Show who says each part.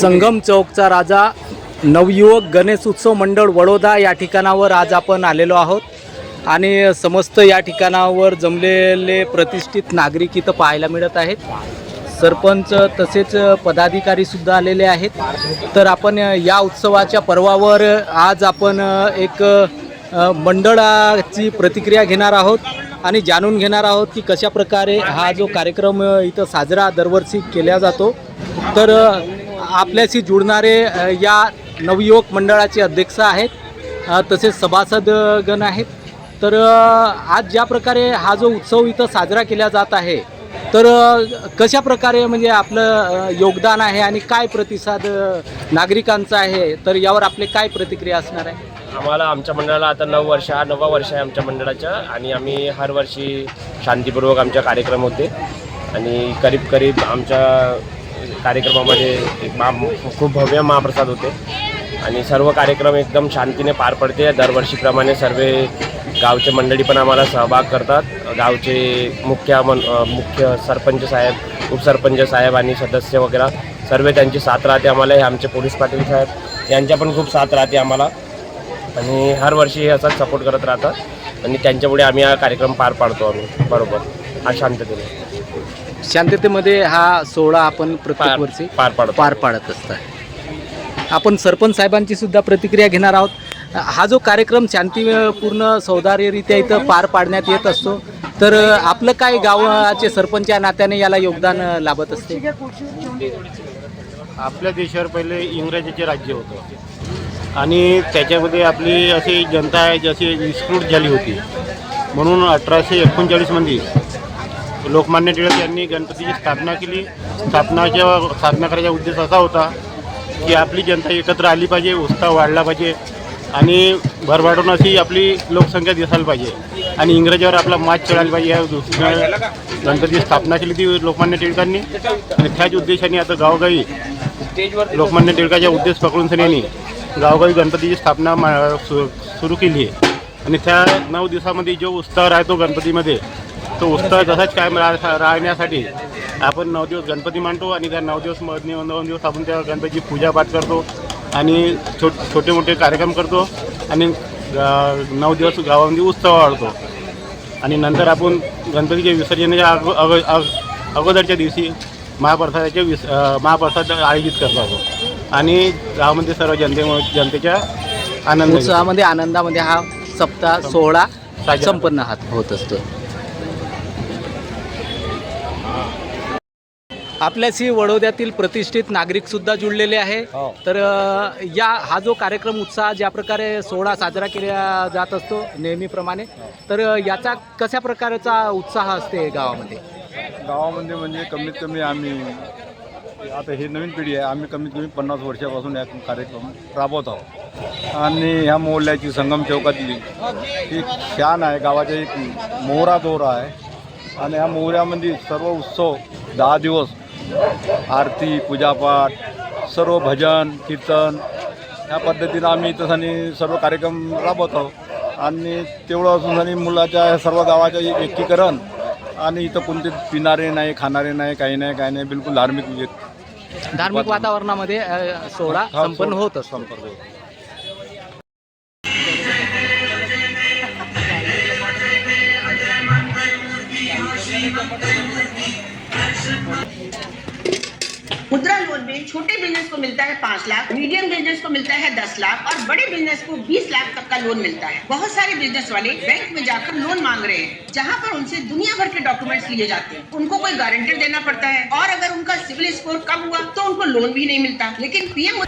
Speaker 1: संगम चौकचा राजा नवयुवक गणेश उत्सव मंडळ वडोदा या ठिकाणावर आज आपण आलेलो आहोत. आणि समस्त या ठिकाणावर जमलेले प्रतिष्ठित नागरिक इथं पाहायला मिळत आहेत. सरपंच तसेच पदाधिकारीसुद्धा आलेले आहेत. तर आपण या उत्सवाच्या पर्वावर आज आपण एक मंडळाची प्रतिक्रिया घेणार आहोत आणि जाणून घेणार आहोत की कशा प्रकारे हा जो कार्यक्रम इथं साजरा दरवर्षी केला जातो. तर आपल्याशी जुळणारे या नवयुवक मंडळाचे अध्यक्ष आहेत तसेच सभासदगण आहेत. तर आज ज्या प्रकारे हा जो उत्सव इथं साजरा केला जात आहे तर कशा प्रकारे म्हणजे आपलं योगदान आहे आणि काय प्रतिसाद नागरिकांचा आहे तर यावर आपले काय प्रतिक्रिया असणार आहे?
Speaker 2: आम्हाला आमच्या मंडळाला आता नऊ वर्ष हा नववा वर्ष आहे आमच्या मंडळाचं आणि आम्ही हर वर्षी शांतीपूर्वक आमच्या कार्यक्रम होते. आणि करीब करीब आमच्या कार्यक्रमामध्ये एक मा खूप भव्य महाप्रसाद होते. आणि सर्व कार्यक्रम एकदम शांतीने पार पडते. दरवर्षीप्रमाणे सर्व गावचे मंडळी पण आम्हाला सहभाग करतात. गावचे मुख्य मन मुख्य सरपंच साहेब उपसरपंच साहेब आणि सदस्य वगैरे सर्व त्यांची साथ राहते आम्हाला. हे आमचे पोलीस पाटील साहेब यांच्या पण खूप साथ राहते आम्हाला. आणि हर वर्षी हे असंच सपोर्ट करत राहतात. आणि त्यांच्यामुळे आम्ही हा कार्यक्रम पार पाडतो आम्ही. बरोबर. हा शांततेने.
Speaker 1: शांततेमध्ये हा सोहळा आपण प्रत्येक
Speaker 2: पार
Speaker 1: वर्षी
Speaker 2: पार पाडतो
Speaker 1: पार पाडत असतात आपण सरपंच साहेबांची सुद्धा प्रतिक्रिया घेणार आहोत. हा जो कार्यक्रम शांतीपूर्ण सौदार्यरित्या इथं पार पाडण्यात येत असतो तर आपलं काय गावाचे सरपंच या नात्याने याला योगदान लाभत असते?
Speaker 3: आपल्या देशावर पहिले इंग्रजाचे राज्य होतं. आणि त्याच्यामध्ये आपली अशी जनता आहे जशी विस्कृत झाली होती. म्हणून अठराशे एकोणचाळीसमध्ये लोकमान्य टिळक यांनी गणपतीची स्थापना केली. स्थापनाच्या स्थापना करायचा उद्देश असा होता की आपली जनता एकत्र आली पाहिजे उत्साह वाढला पाहिजे आणि भरभराटून अशी आपली लोकसंख्या दिसायला पाहिजे. आणि इंग्रजीवर आपला मात चढायला पाहिजे. या दृष्टीनं गणपतीची स्थापना केली ती लोकमान्य टिळकांनी. आणि त्याच उद्देशाने आता गावोगावी लोकमान्य टिळकाच्या उद्देश पकडून सगळ्यांनी गावगावी गणपतीची स्थापना मा- सु सुरू केली आहे. आणि त्या नऊ दिवसामध्ये जो उत्साह राहतो गणपतीमध्ये तो उत्साह तसाच कायम रा राहण्यासाठी आपण नऊ दिवस गणपती मांडतो आणि त्या नऊ दिवस मधले नऊ दिवस आपण त्या गणपतीची पूजापाठ करतो आणि छो छोटे मोठे कार्यक्रम करतो आणि नऊ दिवस गावामध्ये उत्सव वाढतो आणि नंतर आपण गणपतीच्या विसर्जनाच्या अगो अगो अग- अगोदरच्या दिवशी महाप्रसादाचे विस महाप्रसाद आयोजित करतो आपण आणि गावामध्ये सर्व जनते जनतेच्या आनंद.
Speaker 1: उत्सवामध्ये आनंदामध्ये हा सप्ताह सोहळा. संपन्न हात होत असतो आपल्याशी वडोद्यातील प्रतिष्ठित नागरिक सुद्धा जुळलेले आहे. तर अ, या हा जो कार्यक्रम उत्साह ज्या प्रकारे सोहळा साजरा केला जात असतो नेहमीप्रमाणे तर अ, याचा कशा प्रकारचा उत्साह असते गावामध्ये?
Speaker 4: गावामध्ये म्हणजे कमीत कमी आम्ही आता ही नवीन पिढी आहे आम्ही कमीत कमी पन्नास वर्षापासून या कार्यक्रम राबवत आहोत. आणि ह्या मोहल्ल्याची संगम चौकातली ही शान आहे गावाचा एक मोहरा दोरा आहे. आणि ह्या मोहऱ्यामध्ये सर्व उत्सव दहा दिवस आरती पूजापाठ सर्व भजन कीर्तन ह्या पद्धतीनं आम्ही तसाने सर्व कार्यक्रम राबवत. आहोत आणि तेवढं असून मुलाच्या सर्व गावाचं एक- एकीकरण आणि इथं कोणते पिणारे नाही खाणारे नाही काही नाही काही नाही बिलकुल धार्मिक
Speaker 1: धार्मिक वातावरणामध्ये सोहळा संपन्न होत असतो.
Speaker 4: संपन्न होतो.
Speaker 5: मुद्रा लोन में छोटे बिज़नेस को मिलता है पाँच लाख, मीडियम बिज़नेस को मिलता है दस लाख और बड़े बिज़नेस को बीस लाख तक का लोन मिलता है। बहुत सारे बिज़नेस वाले बैंक में जाकर लोन मांग रहे हैं, जहाँ पर उनसे दुनिया भर के डॉक्यूमेंट्स लिए जाते हैं। उनको कोई गारंटर देना पड़ता है और अगर उनका सिविल स्कोर कम हुआ तो उनको लोन भी नहीं मिलता। लेकिन पीएम